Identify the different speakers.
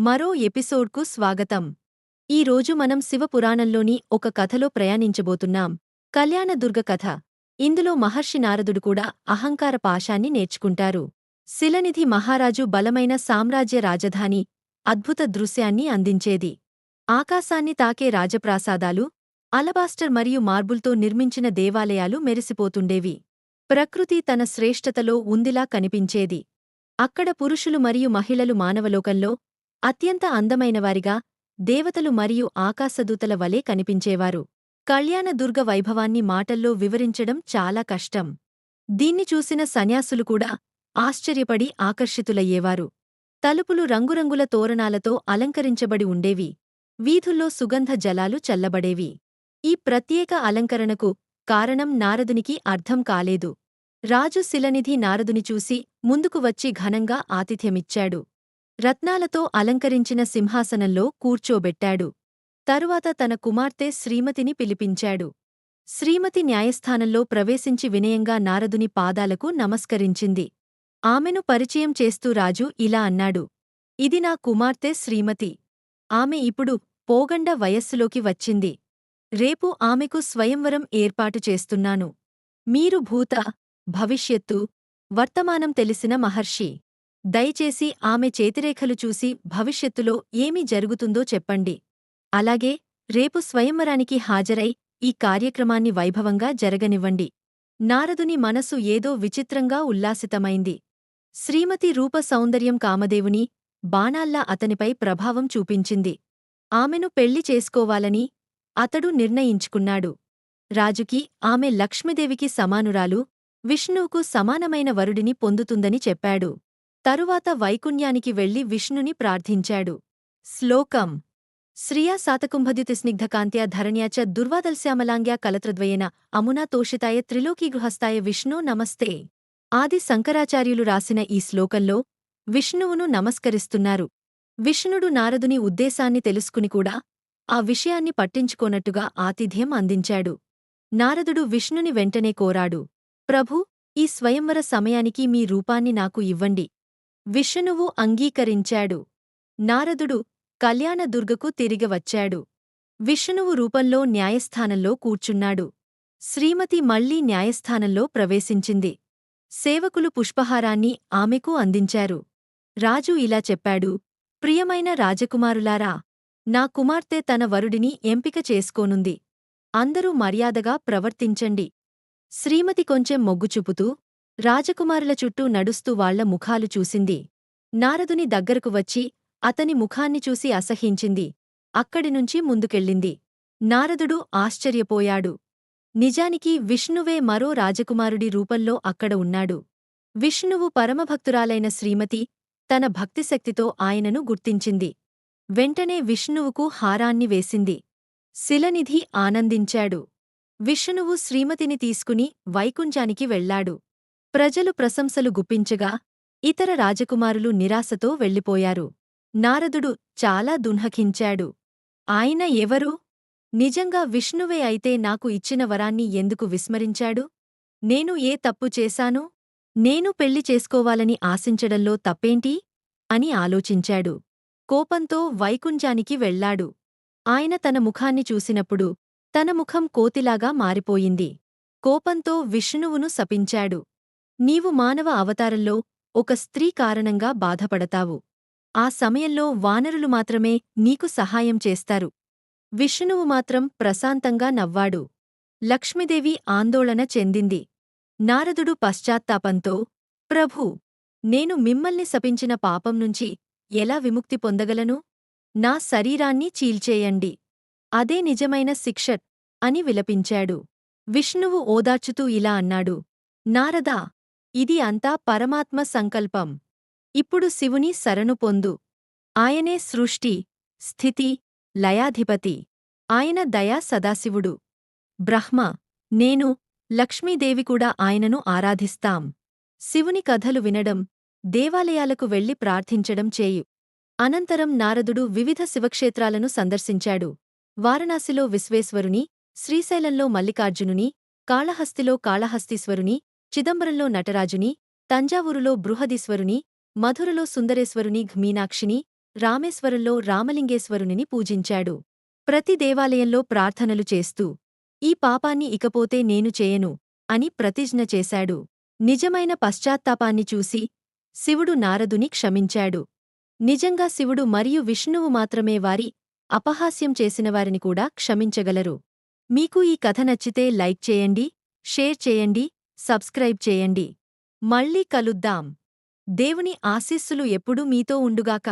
Speaker 1: మరో ఎపిసోడ్కు స్వాగతం. ఈ రోజు మనం శివపురాణంలోని ఒక కథలో ప్రయాణించబోతున్నాం. కళ్యాణదుర్గ కథ. ఇందులో మహర్షి నారదుడు కూడా అహంకార పాశాన్ని నేర్చుకుంటారు. శిలనిధి మహారాజు బలమైన సామ్రాజ్య రాజధాని అద్భుత దృశ్యాన్ని అందించేది. ఆకాశాన్ని తాకే రాజప్రాసాదాలు అలబాస్టర్ మరియు మార్బుల్తో నిర్మించిన దేవాలయాలు మెరిసిపోతుండేవి. ప్రకృతి తన శ్రేష్ఠతలో ఉందిలా కనిపించేది. అక్కడ పురుషులు మరియు మహిళలు మానవలోకంలో అత్యంత అందమైనవారిగా దేవతలు మరియు ఆకాశదూతల వలె కనిపించేవారు. కళ్యాణదుర్గ వైభవాన్ని మాటల్లో వివరించడం చాలా కష్టం. దీన్ని చూసిన సన్యాసులు కూడా ఆశ్చర్యపడి ఆకర్షితులయ్యేవారు. తలుపులు రంగురంగుల తోరణాలతో అలంకరించబడి ఉండేవి. వీధుల్లో సుగంధ జలాలు చల్లబడేవి. ఈ ప్రత్యేక అలంకరణకు కారణం నారదునికి అర్థం కాలేదు. రాజు శిలనిధి నారదుని చూసి ముందుకు వచ్చి ఘనంగా ఆతిథ్యమిచ్చాడు. రత్నాలతో అలంకరించిన సింహాసనంలో కూర్చోబెట్టాడు. తరువాత తన కుమార్తె శ్రీమతిని పిలిపించాడు. శ్రీమతి న్యాయస్థానంలో ప్రవేశించి వినయంగా నారదుని పాదాలకు నమస్కరించింది. ఆమెను పరిచయం చేస్తూ రాజు ఇలా అన్నాడు. ఇది నా కుమార్తె శ్రీమతి. ఆమె ఇప్పుడు పోగండ వయస్సులోకి వచ్చింది. రేపు ఆమెకు స్వయంవరం ఏర్పాటు చేస్తున్నాను. మీరు భూత భవిష్యత్తు వర్తమానం తెలిసిన మహర్షి. దయచేసి ఆమె చేతిరేఖలు చూసి భవిష్యత్తులో ఏమి జరుగుతుందో చెప్పండి. అలాగే రేపు స్వయంవరానికి హాజరై ఈ కార్యక్రమాన్ని వైభవంగా జరగనివ్వండి. నారదుని మనసు ఏదో విచిత్రంగా ఉల్లాసితమైంది. శ్రీమతి రూప సౌందర్యం కామదేవుని బాణాల్లా అతనిపై ప్రభావం చూపించింది. ఆమెను పెళ్ళి చేసుకోవాలని అతడు నిర్ణయించుకున్నాడు. రాజుకి ఆమె లక్ష్మీదేవికి సమానురాలు విష్ణువుకు సమానమైన వరుడిని పొందుతుందని చెప్పాడు. తరువాత వైకుణ్యానికి వెళ్ళి విష్ణుని ప్రార్థించాడు. శ్లోకం. శ్రియా సాతకుంభద్యుతి స్నిగ్ధకాంత్యా ధరణ్యాచ దుర్వాదల్శ్యామలాంగ్యా కలత్రద్వయేన అమునా తోషితాయ త్రిలోకీగృహస్థాయ విష్ణు నమస్తే. ఆది శంకరాచార్యులు రాసిన ఈ శ్లోకంలో విష్ణువును నమస్కరిస్తున్నారు. విష్ణుడు నారదుని ఉద్దేశాన్ని తెలుసుకుని కూడా ఆ విషయాన్ని పట్టించుకోనట్టుగా ఆతిథ్యం అందించాడు. నారదుడు విష్ణుని వెంటనే కోరాడు. ప్రభూ ఈ స్వయంవర సమయానికి మీ రూపాన్ని నాకు ఇవ్వండి. విష్ణువు అంగీకరించాడు. నారదుడు కళ్యాణదుర్గకు తిరిగి వచ్చాడు. విష్ణువు రూపంలో న్యాయస్థానంలో కూర్చున్నాడు. శ్రీమతి మళ్ళీ న్యాయస్థానంలో ప్రవేశించింది. సేవకులు పుష్పహారాన్ని ఆమెకు అందించారు. రాజు ఇలా చెప్పాడు ప్రియమైన రాజకుమారులారా నా కుమార్తె తన వరుడిని ఎంపిక చేసుకోనుంది. అందరూ మర్యాదగా ప్రవర్తించండి. శ్రీమతి కొంచెం మొగ్గుచూపుతూ రాజకుమారుల చుట్టూ నడుస్తూ వాళ్ళ ముఖాలు చూసింది. నారదుని దగ్గరకు వచ్చి అతని ముఖాన్ని చూసి అసహించింది అక్కడినుంచి ముందుకెళ్ళింది. నారదుడు ఆశ్చర్యపోయాడు. నిజానికి విష్ణువే మరో రాజకుమారుడి రూపంలో అక్కడ ఉన్నాడు. విష్ణువు పరమభక్తురాలైన శ్రీమతి తన భక్తిశక్తితో ఆయనను గుర్తించింది. వెంటనే విష్ణువుకు హారాన్ని వేసింది. శిలనిధి ఆనందించాడు. విష్ణువు శ్రీమతిని తీసుకుని వైకుంఠానికి వెళ్ళాడు ప్రజలు ప్రశంసలు గుప్పించగా ఇతర రాజకుమారులు నిరాశతో వెళ్ళిపోయారు. నారదుడు చాలా దున్హకించాడు. ఆయన ఎవరు? నిజంగా విష్ణువే అయితే నాకు ఇచ్చిన వరాన్ని ఎందుకు విస్మరించాడు? నేను ఏ తప్పు చేశాను? నేను పెళ్ళి చేసుకోవాలని ఆశించడంలో తప్పేంటి? అని ఆలోచించాడు. కోపంతో వైకుంఠానికి వెళ్ళాడు ఆయన తన ముఖాన్ని చూసినప్పుడు తన ముఖం కోతిలాగా మారిపోయింది. కోపంతో విష్ణువును శపించాడు. నీవు మానవ అవతారంలో ఒక స్త్రీ కారణంగా బాధపడతావు. ఆ సమయంలో వానరులు మాత్రమే నీకు సహాయం చేస్తారు. విష్ణువు మాత్రం ప్రశాంతంగా నవ్వాడు. లక్ష్మీదేవి ఆందోళన చెందింది. నారదుడు పశ్చాత్తాపంతో ప్రభూ నేను మిమ్మల్ని శపించిన పాపం నుంచి ఎలా విముక్తి పొందగలను? నా శరీరాన్ని చీల్చేయండి. అదే నిజమైన శిక్ష అని విలపించాడు. విష్ణువు ఓదార్చుతూ ఇలా అన్నాడు. నారదా ఇది అంతా పరమాత్మ సంకల్పం. ఇప్పుడు శివుని శరణు పొందు. ఆయనే సృష్టి స్థితి లయాధిపతి. ఆయన దయా సదాశివుడు. బ్రహ్మ నేను లక్ష్మీదేవి కూడా ఆయనను ఆరాధిస్తాం. శివుని కథలు వినడం దేవాలయాలకు వెళ్ళి ప్రార్థించడం చేయు. అనంతరం నారదుడు వివిధ శివక్షేత్రాలను సందర్శించాడు. వారణాసిలో విశ్వేశ్వరుని శ్రీశైలంలో మల్లికార్జునుని కాళహస్తిలో కాళహస్తీశ్వరుని చిదంబరంలో నటరాజుని తంజావూరులో బృహదీశ్వరుని మధురలో సుందరేశ్వరుని మీనాక్షిని రామేశ్వరంలో రామలింగేశ్వరునిని పూజించాడు. ప్రతి దేవాలయంలో ప్రార్థనలు చేస్తూ ఈ పాపాన్ని ఇకపోతే నేను చేయను అని ప్రతిజ్ఞ చేశాడు. నిజమైన పశ్చాత్తాపాన్ని చూసి శివుడు నారదుని క్షమించాడు. నిజంగా శివుడు మరియు విష్ణువు మాత్రమే వారి అపహాస్యం చేసినవారిని కూడా క్షమించగలరు. మీకు ఈ కథ నచ్చితే లైక్ చేయండి షేర్ చేయండి సబ్స్క్రైబ్ చేయండి. మళ్ళీ కలుద్దాం. దేవుని ఆశీస్సులు ఎప్పుడూ మీతో ఉండుగాక.